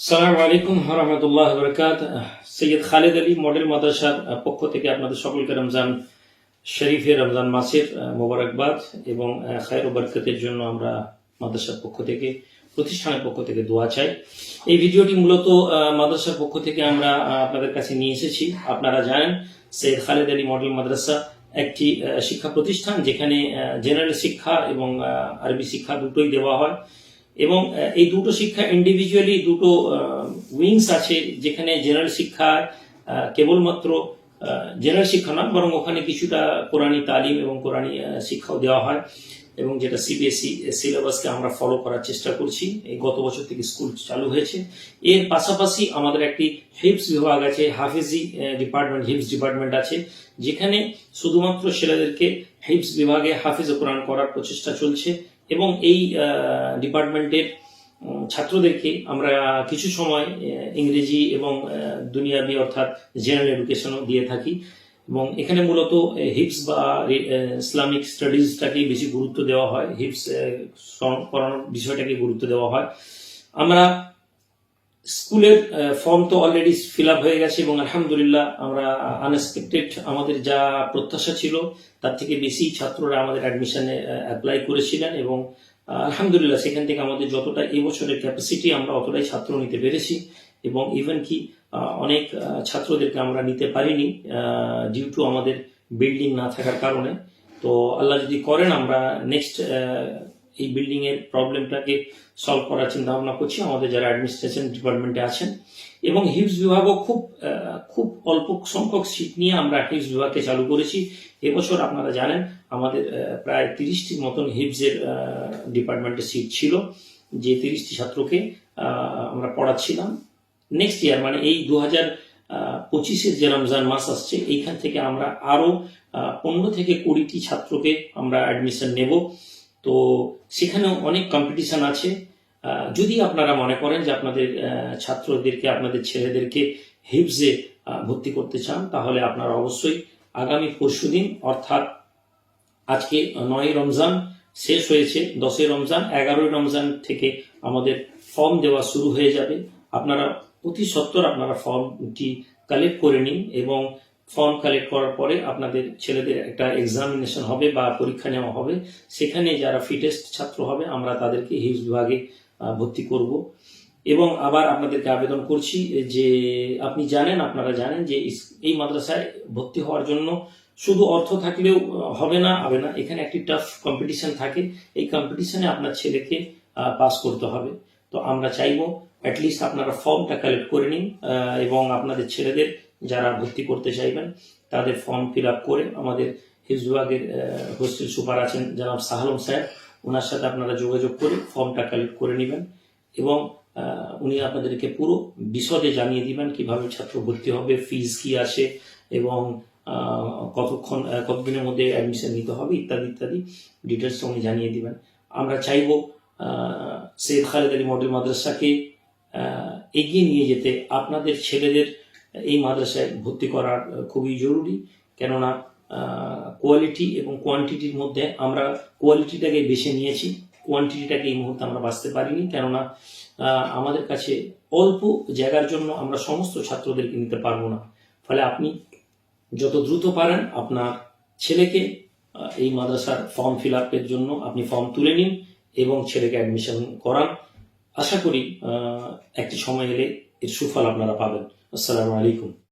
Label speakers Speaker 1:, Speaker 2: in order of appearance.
Speaker 1: সালাম আলাইকুম রহমতুল্লাহ বরকাত সৈয়দ খালেদ আলী মডেল মাদ্রাসার পক্ষ থেকে আপনাদের সকলকে রমজান শরীফে, রমজান মাসের মোবারকবাদ এবং খায়ের বরকতের জন্য আমরা মাদ্রাসার পক্ষ থেকে, প্রতিষ্ঠানের পক্ষ থেকে দোয়া চাই। এই ভিডিওটি মূলত মাদ্রাসার পক্ষ থেকে আমরা আপনাদের কাছে নিয়ে এসেছি। আপনারা জানেন, সৈয়দ খালেদ আলী মডেল মাদ্রাসা একটি শিক্ষা প্রতিষ্ঠান যেখানে জেনারেল শিক্ষা এবং আরবি শিক্ষা দুটোই দেওয়া হয়। এবং এই দুটো শিক্ষা ইন্ডিভিজুয়ালি দুটো উইংস আছে যেখানে জেনারেল শিক্ষা কেবলমাত্র জেনারেল শিক্ষা না, বরং ওখানে কিছুটা কোরআনী তালিম এবং কোরআনী শিক্ষাও দেওয়া হয় এবং যেটা সিবিএসই সিলেবাসকে আমরা ফলো করার চেষ্টা করছি। এই গত বছর থেকে স্কুল চালু হয়েছে। এর পাশাপাশি আমাদের একটি হিপস বিভাগ আছে, হাফিজি ডিপার্টমেন্ট হিপস ডিপার্টমেন্ট আছে, যেখানে শুধুমাত্র ছেলেদেরকে হিপস বিভাগে হাফিজ কোরআন করার প্রচেষ্টা চলছে। এবং এই ডিপার্টমেন্টের ছাত্রদেরকে আমরা কিছু সময় ইংরেজি এবং দুনিয়াবি অর্থাৎ জেনারেল এডুকেশনও দিয়ে থাকি এবং এখানে মূলত হিপস বা ইসলামিক স্টাডিজটাকে বেশি গুরুত্ব দেওয়া হয়, হিপস পড়ানোর বিষয়টাকে গুরুত্ব দেওয়া হয়। আমরা স্কুলের ফর্ম তো অলরেডি ফিল আপ হয়ে গেছে এবং আলহামদুলিল্লাহ আমরা আনএক্সপেক্টেড আমাদের যা প্রত্যাশা ছিল, তার থেকে বেশি ছাত্ররা আমাদের অ্যাডমিশনে অ্যাপ্লাই করেছিলেন এবং আলহামদুলিল্লাহ সেখান থেকে আমাদের যতটা এবছরের ক্যাপাসিটি আমরা অতটাই ছাত্র নিতে পেরেছি এবং ইভেন কি অনেক ছাত্রদেরকে আমরা নিতে পারিনি ডিউ টু আমাদের বিল্ডিং না থাকার কারণে। তো আল্লাহ যদি করেন, আমরা নেক্সট এই বিল্ডিং এর প্রবলেমটাকে সলভ করার চিন্তা ভাবনা করছি। আমাদের যারা অ্যাডমিনিস্ট্রেশন ডিপার্টমেন্টে আছেন এবং হিপস বিভাগও খুব খুব অল্প সংখ্যক সিট নিয়ে আমরা হিপস বিভাগকে চালু করেছি। এবছর আপনারা জানেন, আমাদের প্রায় তিরিশটির মতন হিপসের ডিপার্টমেন্টের সিট ছিল, যে তিরিশটি ছাত্রকে আমরা পড়াচ্ছিলাম। নেক্সট ইয়ার মানে এই দু হাজার পঁচিশের যে রমজান মাস আসছে, এইখান থেকে আমরা আরও পনেরো থেকে কুড়িটি ছাত্রকে আমরা অ্যাডমিশন নেব। তো সেখানেও অনেক কম্পিটিশন আছে। যদি আপনারা মনে করেন যে আপনাদের ছাত্রদেরকে, আপনাদের ছেলেদেরকে হিপসে ভর্তি করতে চান, তাহলে আপনারা অবশ্যই আগামী পরশুদিন অর্থাৎ আজকে নয় রমজান শেষ হয়েছে, দশই রমজান, এগারোই রমজান থেকে আমাদের ফর্ম দেওয়া শুরু হয়ে যাবে। আপনারা অতি সত্তর আপনারা ফর্মটি কালেক্ট করে নিন এবং ফর্ম কালেক্ট করার পরে আপনাদের ছেলেদের একটা এক্সামিনেশন হবে বা পরীক্ষা নেওয়া হবে। সেখানে যারা ফিটেস্ট ছাত্র হবে, আমরা তাদেরকে হিউজ বিভাগে ভর্তি করব। এবং আবার আপনাদেরকে আবেদন করছি যে আপনি জানেন, আপনারা জানেন যে এই মাদ্রাসায় ভর্তি হওয়ার জন্য শুধু অর্থ থাকলেও হবে না হবে না। এখানে একটি টাফ কম্পিটিশন থাকে। এই কম্পিটিশনে আপনার ছেলেকে পাস করতে হবে। তো আমরা চাইব অ্যাটলিস্ট আপনারা ফর্মটা কালেক্ট করে নিন এবং আপনাদের ছেলেদের যারা ভর্তি করতে চাইবেন, তাদের ফর্ম ফিল আপ করে আমাদের হিজ বিভাগের হোস্টেল সুপার আছেন জনাব সাহালম সাহেব ওনার সাথে আপনারা যোগাযোগ করে ফর্মটা কালেক্ট করে নেবেন এবং উনি আপনাদেরকে পুরো বিশদে জানিয়ে দিবেন কীভাবে ছাত্র ভর্তি হবে ফিজ কি আছে এবং কতক্ষণ কতদিনের মধ্যে অ্যাডমিশন নিতে হবে ইত্যাদি ইত্যাদি ডিটেলস উনি জানিয়ে দিবেন। আমরা চাইব সৈয়দ খালেদ আলী মডেল মাদ্রাসাকে এগিয়ে নিয়ে যেতে আপনাদের ছেলেদের এই মাদ্রাসায় ভর্তি করার খুবই জরুরি। কেননা কোয়ালিটি এবং কোয়ান্টিটির মধ্যে আমরা কোয়ালিটিটাকে বেছে নিয়েছি। কোয়ান্টিটিটাকে এই মুহূর্তে আমরা বাঁচতে পারিনি। কেননা আমাদের কাছে অল্প জায়গার জন্য আমরা সমস্ত ছাত্রদেরকে নিতে পারব না। ফলে আপনি যত দ্রুত পারেন আপনার ছেলেকে এই মাদ্রাসার ফর্ম ফিল আপের জন্য আপনি ফর্ম তুলে নিন এবং ছেলেকে অ্যাডমিশন করান। আশা করি একটি সময় এলে এর সুফল আপনারা পাবেন। আসসালামু আলাইকুম।